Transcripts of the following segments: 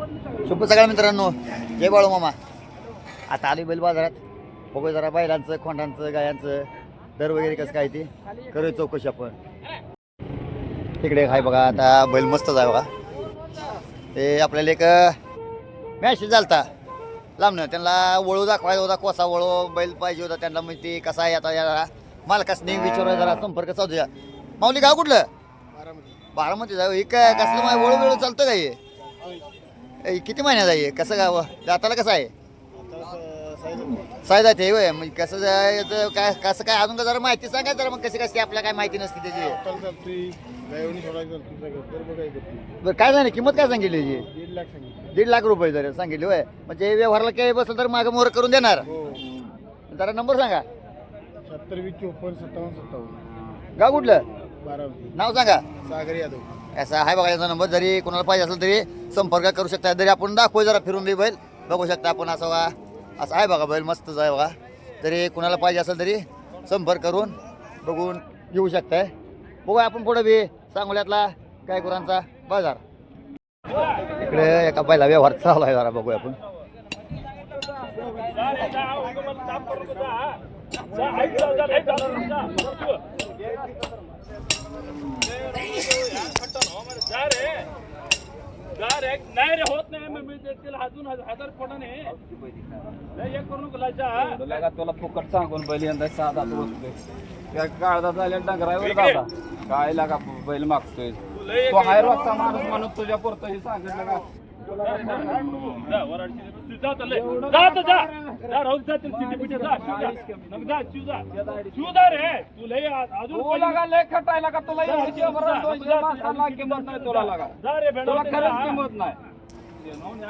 शुभ सकाळ मित्रांनो. जय बाळू मामा. आता आली बैल बाजारात. बघू जरा बैलांचं खोंडांचं गायांचं. दर वगैरे कसं काय ते. करूया चौकशी आपण. तिकडे हाय बघा आता बैल मस्तच आहे बघा. ते आपल्याला एक मॅसेज झालता लांबनं त्यांना वळू दाखवायचा होता कोसा वळू बैल पाहिजे होता त्यांना म्हणजे ते कसा आहे आता या मालकासने विचारूया जरा संपर्क साधूया. माऊली गाव कुठलं? बारामती. जाऊ हे काय कसलं वळू वेळ चालतं का हे? ए, किती महिन्यात आहे? कसं गाव? दाताला कसं आहे? सायदा ते होय. म्हणजे कसं जायचं काय कसं काय? अजून का जरा माहिती सांगा जरा. मग कशी कशी आपल्याला काय माहिती नसते त्याची. बरं काय झालं? किंमत काय सांगितली त्याची? दीड लाख सांगितलं दीड लाख रुपये जर सांगितले होय. म्हणजे व्यवहारला काही बसलं तर मागं मोर करून देणार. हो. जरा नंबर सांगा. सत्तर वीस चोपन्न सत्तावन्न सत्तावन्न. गाव कुठलं? बारामती. नाव सांगा. सागर यादव. असा आहे बघा याचा नंबर जरी कोणाला पाहिजे असेल तरी संपर्क करू शकता जरी आपण दाखवू जरा फिरून बी बैल बघू शकता आपण असं बघा असं आहे बघा बैल मस्तच आहे बघा तरी कुणाला पाहिजे असेल तरी संपर्क करून बघून घेऊ शकताय बघूया आपण पुढे बी सांगोल्यातला गायकुरांचा बाजार इकडे एका बैला व्यवहार चालू आहे जरा बघूया आपण नाही रे होत नाही मी देतील अजून हजार कोणाने एक करू नको लाजा लगा तुला फुकट सांगून बैल यंदा साधा त्या काळजात झाल्या डंगरावर दादा काय लागा बैल मागतोय? तो हाय रोजचा माणूस म्हणून तुझ्या पुरतं हे सांगितलं का? जा लय. खटायला का तुला माणसाला किंमत नाही तुला लागा तुला खरंच किंमत नाही नवने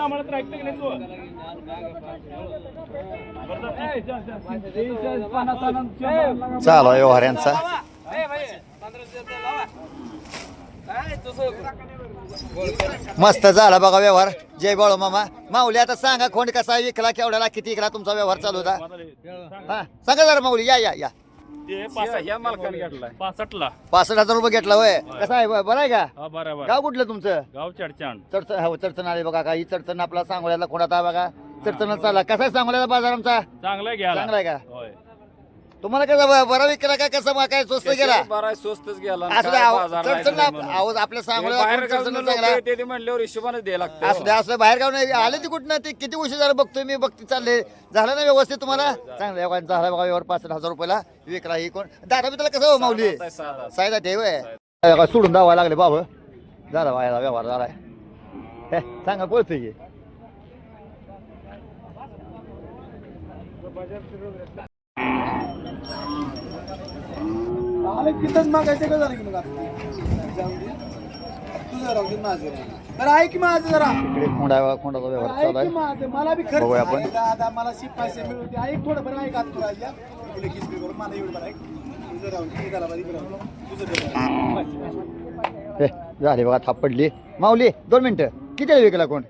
म्हणत राहते की नाही तू चालू आहे व्यवहार यांचा मस्त झाला बघा व्यवहार. जय बाळू मामा. माऊली आता सांगा कोण कसा विकला केवढ्याला किती विकला तुमचा व्यवहार चालू होता? हा सांगा जरा माऊली या या या. पासष्टला. पासष्ट हजार रुपये घेतला होय. कसा आहे ब- बरं आहे का? हा गाव कुठलं तुमचं? गाव चडचाण. चडचण हो चडचण आले बघा काही चडचण आपला सांगोल्याला कोणाचा बघा. चडचण चालला. कसा आहे सांगोल्याचा बाजार आमचा? चांगला घ्यायला. चांगला आहे का? होय. तुम्हाला कसा बरा विकला का? कसं मग काय स्वस्त गेला. बरा स्वस्तच गेला. असू आहो, आहोत आपल्या बाहेर चांगला ते म्हणल्यावर हिशोबाने द्यायला असू बाहेर गाव नाही आले ती कुठनं? ते किती उशीर झाला बघतोय मी बघते चालले. झालं ना व्यवस्थित तुम्हाला? चांगलं आहे, झालं बघा व्यवहार पाच हजार रुपयाला विकला ही कोण? दादा बी त्याला कसं हो माऊली? साधा सायदा ते होय काय सोडून दावा लागले बाबा झाला व्हायला व्यवहार झालाय. हे, सांगा बोलतोय की. आले तिथंच मागायचं का झालं की मग आता जाऊ दे तुझं राहू दे माझं राहू दे. बरं ऐक माझं जरा इकडे खोंडा खोंडाचा व्यवहार बरं, चालू ऐक आहे माझं मला बी खर्च बघूया आपण. आहे. दादा मला शी पैसे मिळवते ऐक थोडं बरं ऐक आता तुला या तिला किस करून मला एवढं बरं ऐक तुझं राहून तुझं झाला बरं इकडं राहून. तुझं दे. हे झाले बघा थाप पडली माऊली दोन मिनिटं किती विकला कोण.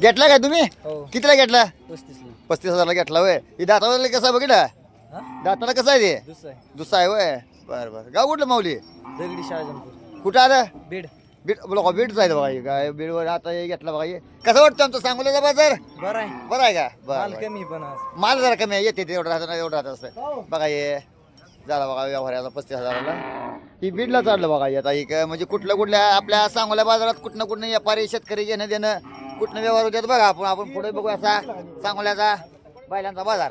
घेतला काय तुम्ही हो. कितीला घेतला पस्तीसला. पस्तीस हजारला घेतला होय ही दाताला कसा बघितला दाताला कसं आहे ते? दुसरं आहे. दुसरा आहे होय बरं बरं. गाव कुठलं माऊली? दगडी शाळा कुठं आलं बीड. बीड? बोला बीड जायचं बघा हे. काय बीडवर आता हे घेतला बघा हे. कसं वाटतं आमचं सांगोल्याचा बाजार? बरं आहे. बरं आहे का? माल बरं. कमी पण आज. माल जरा कमी आहे. येते ते एवढं राहतं एवढं राहत असतं बघा हे. झाला बघा व्यवहाराला पस्तीस हजाराला. ही बीडला चाललं बघा हे. आता ही काय म्हणजे कुठलं कुठल्या आपल्या सांगोल्या बाजारात कुठनं कुठनं व्यापारी शेतकरी घेणं देणं कुठनं व्यवहार होत्यात बघा. आपण आपण पुढे बघू असा सांगोल्याचा बैलांचा बाजार.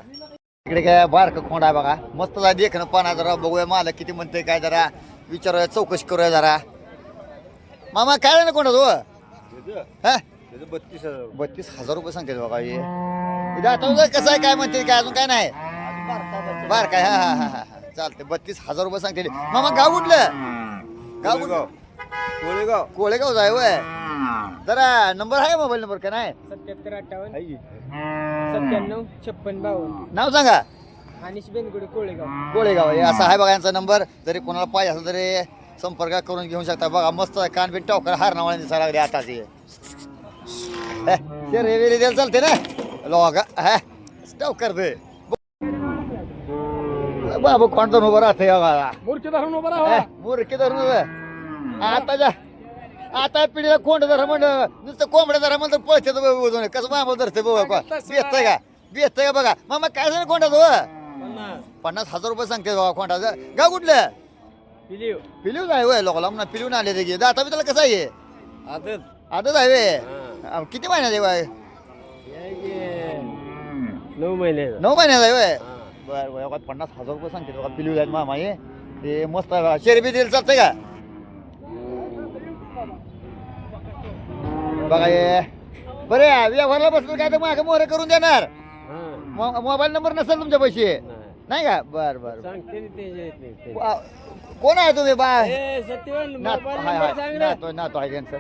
इकडे काय बारक खोंड आहे बघा. मस्त जरा देखणं पाना जरा. बघूया मालक किती म्हणतोय काय जरा. विचारूया चौकशी करूया जरा. मामा काय झालं कोणा तो हा? बत्तीस हजार बत्तीस हजार रुपये सांगते बघा हे. इथं आता कसं आहे काय म्हणते काय अजून काय नाही. बार काय हा हा हा हा. हा चालते बत्तीस हजार रुपये सांगते मामा गाव कुठलं? गाव कुठलं? कोळेगाव. कोळेगाव. जाय वय जरा नंबर आहे मोबाईल नंबर का नाही? सत्याहत्तर अठ्ठावन्न. सत्त्याण्णव छप्पन बावन्न. नाव सांगा. अनिश बेनगुडे कोळेगाव. कोळेगाव हे असा आहे बघा यांचा नंबर. जरी कोणाला पाहिजे असेल तरी संपर्क करून घेऊ शकता. बघा मस्त कान बिन टावकर हार नावाने दिसायला लागले आता ते हे, ते द्यायला चालते ना? लॉग हा टावकर दे. बाबा कोणतं उभं राहते मूर्ख धरून उभा राहा. मूर्ख धरून उभं. आता जा. आता पिढीला कोंड जरा म्हण नुसतं कोंबड्या जरा म्हणतं पळते तर कसं मामा धरते बघा बेचतंय का? बेचतंय का बघा? मामा काय झालं कोंडाचं हो? पन्नास. हजार रुपये सांगते बघा कोंडाचं. गाव कुठलं? पिलीव. पिलीव आहे वय लोकांना म्हणा पिलीवून आले ते आता बी त्याला कसं आहे? आदत. आताच आहे वे. किती महिन्यात आहे वय नऊ महिने नऊ महिन्यात आहे वय बरं बघा, पन्नास हजार रुपये सांगते बघा पिलीव आहेत मामा हे. ते मस्त आहे शेरबी दिल चालतंय का? बघा हे. बरे व्यवहारला बसलं काय तर मागं मोहर करून देणार. मो- मोबाईल नंबर नसेल तुमच्या पैसे. नाही. का? बर बर वा- कोण आहे तुम्ही? बा. सत्यवान नात हाय हाय. नातो नातो आहे त्यांचं.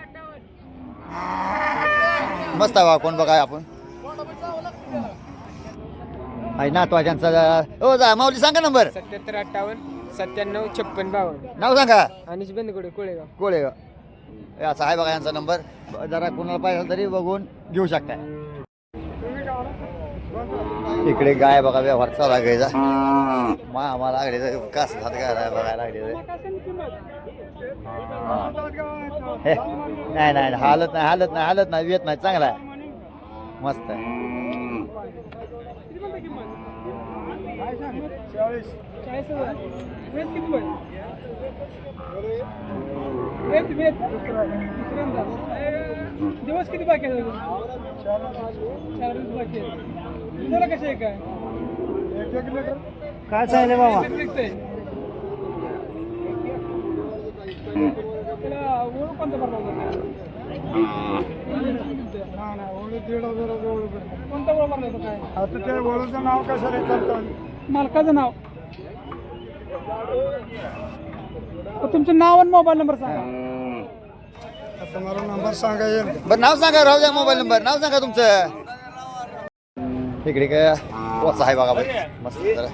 मस्त आहे बा कोण बघा आपण. आहे नातो आहे त्यांचा. हो जा माऊली सांगा नंबर. सत्याहत्तर अठ्ठावन्न सत्त्याण्णव छप्पन बावन्न. नाव सांगा. अनिश बेंदगुडे कोळेगाव. कोळे हे असा आहे बघा यांचा नंबर. जरा कोणाला पाहिजे तरी बघून घेऊ शकता इकडे गाय बघा व्यवहार चालू आहे गायचा मा आम्हाला लागले कास हात गाय बघायला लागले हे, नाही नाही हालत नाही हालत नाही हालत नाही येत नाही चांगला आहे. मस्त आहे. दिवस किती बाकी अजून? चार दिवस बाकी तुला कसे आहे काय काय बाबा? विकतंय त्याला ओळख कोणता भरला कोणता ओळख भरला होता काय? आता ते वळूचं नाव कसं रे? करतो मालकाचं नाव? तुमचं नाव आणि मोबाईल नंबर सांगा. नंबर सांगा येईल. बरं नाव सांगा राहू द्या मोबाईल नंबर. नाव सांगा तुमचं. इकडे काय पोचा आहे बघा बाई मस्त जरा.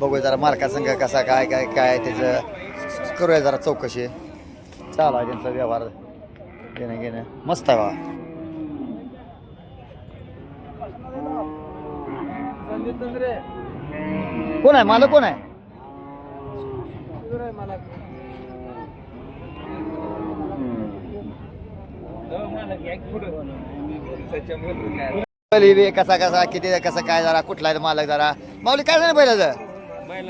बघूया जरा मार्का संघ कसा काय काय काय त्याचं. करूया जरा चौकशी. चालू आहे त्यांचा व्यवहार. घेणं घेणं. मस्त आहे बघा. कोण आहे? मालक कोण आहे? पहिली बी कसा कसा किती कसा काय जरा कुठला आहे मालक जरा? माऊली काय झालं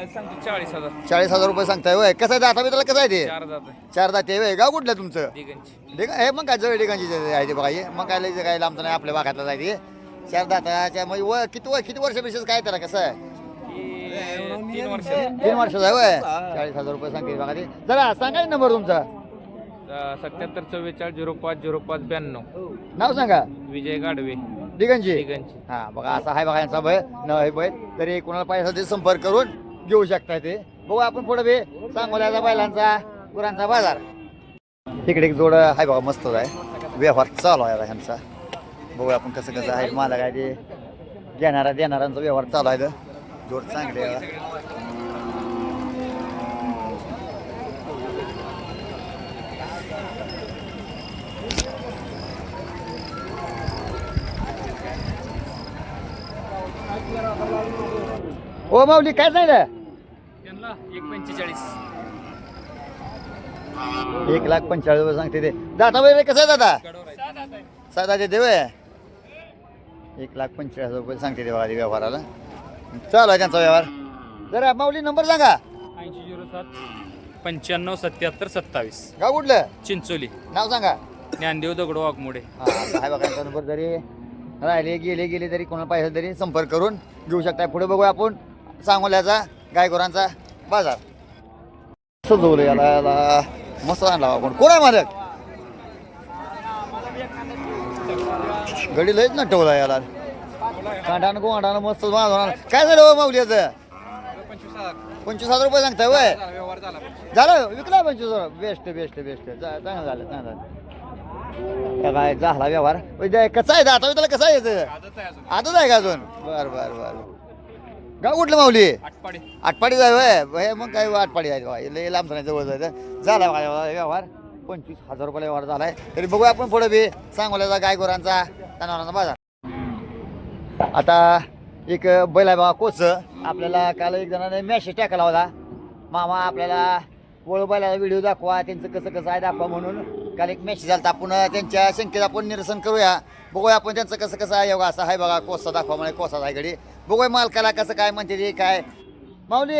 सांगतो चाळीस हजार. चाळीस हजार रुपये सांगताय वय कसं आहे दाता त्याला कसं आहे ते? चार जात चार दाते वय गाव कुठलं तुमचं? दिगंची ठीक आहे हे मग काय जवळ ठिकाणची आहे ते बघा हे मग काय काय लांबचं नाही आपल्या भागातलं आहे ते चार दाताच्या म्हणजे वय किती वय किती वर्ष बिशेष काय त्याला? कसं आहे? तीन वर्ष. तीन वर्षाचा आहे वय चाळीस हजार रुपये सांगते बघा ते. जरा सांगा नंबर तुमचा. सत्याहत्तर चव्वेचाळीस झिरो पाच झिरो पाच ब्याण्णव. नाव सांगा. विजय गाडवे. दिगंजी. दिगंची हा बघा असा आहे बघा यांचा बैल न हे बैल तरी कोणाला पाहिजे असेल ते संपर्क करून घेऊ शकता ते. बघू आपण पुढे बे सांगोल्याचा बैलांचा गुरांचा बाजार. इकडे एक जोड आहे बघा मस्त आहे. व्यवहार चालू आहे ह्यांचा. बघूया आपण कसं कसं आहे. मला काय ते. घेणारा देणाऱ्यांचा व्यवहार चालू आहे. जोड चांगले आहे. ओ माऊली काय झालं? त्यांना एक पंचेचाळीस. एक लाख पंचेचाळीस रुपये सांगते ते. दादा वगैरे कसं आहे दादा? साधा ते देव एक लाख पंचेचाळीस हजार रुपये सांगते देवा आधी व्यवहाराला. चालू आहे त्यांचा व्यवहार. जरा माऊली नंबर सांगा. ऐंशी झिरो सात पंच्याण्णव सत्याहत्तर सत्तावीस. गाव कुठलं? चिंचोली. नाव सांगा. ज्ञानदेव दगडो वाघमोडे. हा असं बघा यांचा नंबर जरी राहिले गेले गेले तरी कोणाला पाहिजे तरी संपर्क करून घेऊ शकता पुढे बघूया आपण सांगोल्याचा गायगोरांचा बाजार. सजवलं याला याला. मस्त आणला आपण. कोण आहे मालक? गडी लयच ना ठेवला याला. कांडानं गोंडानं मस्त आणलं. काय झालं हो माऊली याचं? पंचवीस हजार रुपये सांगताय वय झालं? विकला पंचवीस हजार? Best best best. चांगलं झालं चांगलं झालं. काय झाला व्यवहार. कसा आहे आता त्याला कसं आहे याचं? आताच आहे का अजून? बर बर बर. गाव कुठलं माऊली? आटपाडे. जाय वय मग काय आटपाडी. लय लांब नाही जवळ जायचं. झाला व्यवहार. पंचवीस हजार रुपयाला व्यवहार झालाय. तरी बघूया आपण पुढे बी. सांगोल्याचा गाय गोरांचा जनावरांचा बाजार. आता एक बैल आहे बाबा कोच. आपल्याला काल एक जणाने मॅसेज टाकला होता. मामा आपल्याला वळू बैलाचा व्हिडिओ दाखवा त्यांचं कसं कसं आहे दाखवा म्हणून. काल एक मेसेज आला आपण त्यांच्या शंकेत आपण निरसन करूया. बघूया आपण त्यांचं कसं कसं आहे. बघा असं आहे बघा कोसा दाखवा म्हणे कोसा आहे घडी. बघूया मालकाला कसं काय म्हणते ते काय? माऊली!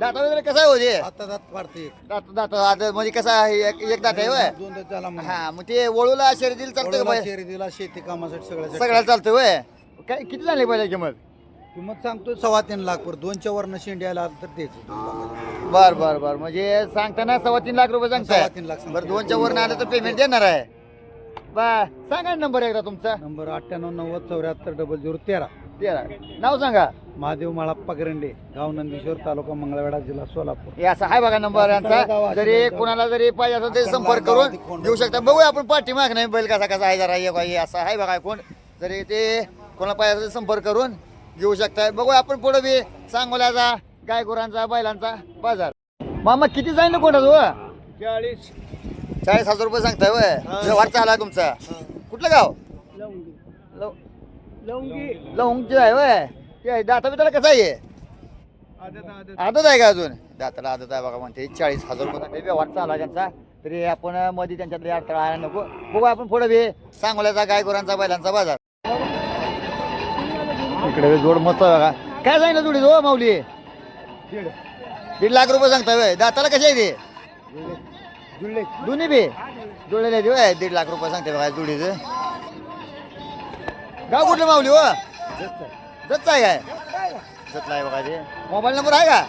दाता वगैरे कसं आहे होते आता दात वाढते. एक. दात दात दात म्हणजे कसं आहे? एक एक दात आहे होय? दोन दात झाला म्हणून. हा मग ते वळूला शर्यतीला चालतं का वडिला बैल? शर्यतीला शेती कामासाठी सगळ्या सगळ्याला चालतं होय? काय किती झाले पाहिजे किंमत? किंमत सांगतो सव्वा तीन लाख पर दोनच्या वरनं शेंडी आला तर तेच. बर बर बर. म्हणजे सांगताना सव्वा तीन लाख रुपये सांगताय? सव्वा तीन लाख सांगताय. बरं दोनच्या वर आलं तर पेमेंट देणार आहे. बा सांगा नंबर एकदा तुमचा. नंबर अठ्ठ्याण्णव नव्वद चौऱ्याहत्तर डबल झिरो तेरा. तेरा. नाव सांगा. महादेव माळाप्पा करंडे गाव नंदीश्वर तालुका मंगळवेढा जिल्हा सोलापूर. हे असा आहे बघा नंबर यांचा. जरी कोणाला जरी पाहिजे असेल तरी संपर्क करून घेऊ शकता. बघूया आपण पाठी माग नाही बैल कसा कसा आहे जरा. हे बघा, हे असं आहे बघा कोण. जरी ते कोणाला पाहिजे असेल तर संपर्क करून घेऊ शकता. बघूया आपण पुढे बी सांगोल्याचा गाय गुरांचा बैलांचा बाजार. मामा किती जाईल ना कोणा तू चाळीस. चाळीस हजार रुपये सांगताय वय व्यवहार चालू आहे तुमचा. कुठलं गाव? लव- लवंगची आहे वय ते दाता बिताला कसं आहे? आदत आहे का अजून? दाताला आदत आहे बघा म्हणते. चाळीस हजार रुपये सांगते व्यवहार चालू आहे त्यांचा. तरी आपण मध्ये त्यांच्यातले अडथळा आहे नको. बघू आपण पुढे बी. सांगोल्याचा गाय गुरांचा बैलांचा बाजार. इकडे जोड मस्त आहे बघा. काय सांगितलं जोडी हो माऊली? दीड. लाख रुपये सांगताय वय दाताला कशी आहे ते? जुळले. दोन्ही बी? जुळलेले दीड लाख रुपये सांगते बघा जोडीचं. गाव कुठलं माऊली हो जतचा आहे. काय जतला आहे बघा ते मोबाईल नंबर आहे का?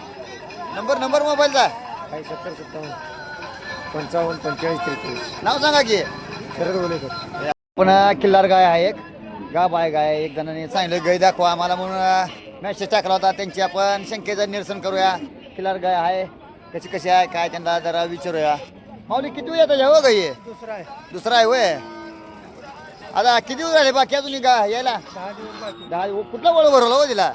नंबर नंबर मोबाईलचा. काही सत्तर सत्तावन्न पंचावन्न पंचेचाळीस त्रेचाळीस. नाव सांगा की. शरद ओलेकर पण किल्लार गाय आहे एक. गाव आहे गाय. एक जणांनी सांगितलं गाय दाखवा. आम्हाला म्हणून मॅसेज टाकला होता त्यांची. आपण शंकेचं निरसन करूया. किल्लार गाय आहे. कशी कशी आहे? काय त्यांना जरा विचारूया. माऊली किती येतं जावं गाई? दुसरा आहे. दुसरा आहे होय? आता किती दिवस झाले बाकी अजून का यायला? दहा दिवस बाकी. दहा कुठलं वळ भरवलं हो तिला?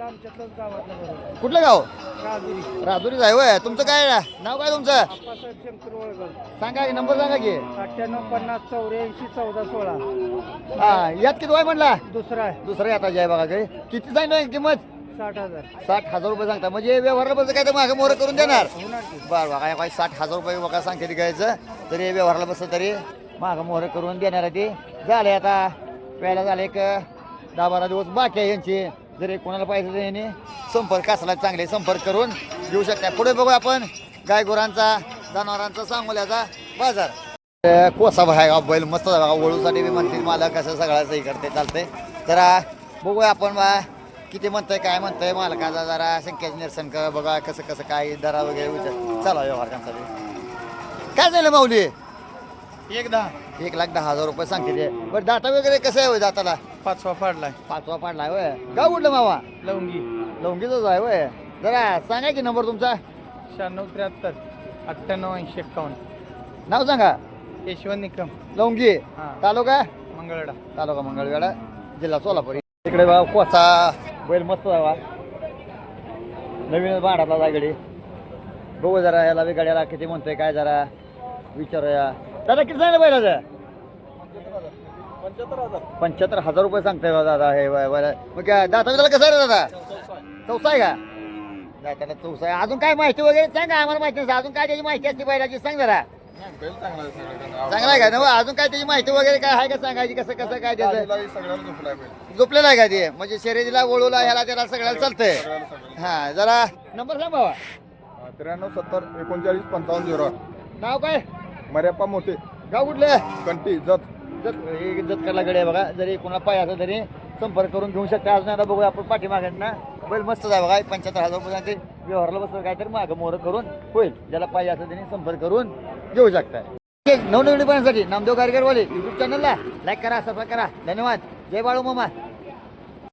आमच्यातलंच गावातलं बरोबर कुठलं गाव? राजुरी राजुरीच आहे होय. तुमचं काय नाव काय तुमचं? आप्पासाहेब शंकर वळकर सांगा की नंबर सांगा की. अठ्ठ्याण्णव पन्नास चौऱ्याऐंशी चौदा सोळा. हा यात किती वय म्हणला दुसरा आहे. दुसरं आता जय बघा काही किती सांगितलं किंमत? साठ हजार. साठ हजार रुपये सांगता. म्हणजे व्यवहारला बसं काय तर मागं मोहर करून देणार. होणार की. बरं बघा काय साठ हजार रुपये बघा सांगते घ्यायचं. तरी व्यवहारला बसलं तरी. मागं मोहर करून देणार आहे ते. झाले आता. प्यायला झाले एक दहा बारा दिवस बाकी आहे यांचे. जरी कोणाला पाहिजे तर यांनी संपर्क असला चांगले संपर्क करून घेऊ शकता पुढे बघू आपण गाय गुरांचा जनावरांचा सांगोल्याचा बाजार. कोसा आहे का बैल मस्त आहे बघा. वळूसाठी बी म्हणतील मला कसं सगळं सही करते चालतंय. जरा बघूया आपण बा किती म्हणतंय काय म्हणतंय मालकाचा जरा संख्याचं निरसन कर बघा कसं कसं काय दरा वगैरे विचार चला व्यवहार त्यांचा काय झालं माऊली? एक दहा. एक लाख दहा हजार रुपये सांगते ते. बरं दाता वगैरे कसं आहे होय दाताला? पाचवा पाडलाय पाचवा पाडलाय होय. गाव कुठलं मावा लवंगी. लवंगीचाच आहे होय. जरा सांगा की नंबर तुमचा. शहाण्णव त्र्याहत्तर अठ्ठ्याण्णव ऐंशी एक्कावन्न. नाव सांगा. यशवंत निकम. लवंगी. हा. तालुका? मंगळवेढा. तालुका मंगळवेढा. जिल्हा सोलापूर. इकडे बा कोसा. बैल मस्त बा. नवीनच भाडातला जागडी. बघू जरा याला बी गाड्याला किती म्हणतोय काय जरा विचारूया. दादा किती सांगितलं बैलाचं पंच्याहत्तर हजार. रुपये सांगताय बा दादा हे बा- बरं. मग काय बिताला कसं आहे रे दादा? चौसा. आहे का? दाताला चौसा आहे. अजून काय माहिती वगैरे सांगा आम्हाला माहिती नाही. अजून काय त्याची माहिती असते बैलाची सांग जरा. चांगला आहे का? ना अजून काय त्याची माहिती वगैरे काय आहे का सांगायची? कसं कसं काय त्याचं? झोपलेला आहे का ते? म्हणजे शर्यतीला वळूला ह्याला त्याला सगळ्याला चालतंय. हा जरा नंबर सांग बाबा. त्र्याण्णव सत्तर एकोणचाळीस पंचावन्न झिरो नाव काय? मर्यापा मोठे. गाव कुठले कंटी जत. जत हे जतकरला गडी आहे बघा. जरी कोणाला पाय असं तरी संपर्क करून घेऊ शकता. अजून आता बघूया आपण पाठीमागं. ना बैल मस्त जाय बघा. पंच्याहत्तर हजार रुपये व्यवहारला व्यवहारला बसलं काहीतरी मागं मोहर करून होईल. ज्याला पाहिजे असं त्यांनी संपर्क करून घेऊ शकता. नवनवीन पाहण्यासाठी नामदेव गारगरवाले युट्यूब चॅनलला लाईक करा सबस्क्राईब करा. धन्यवाद. जय बाळू मामा.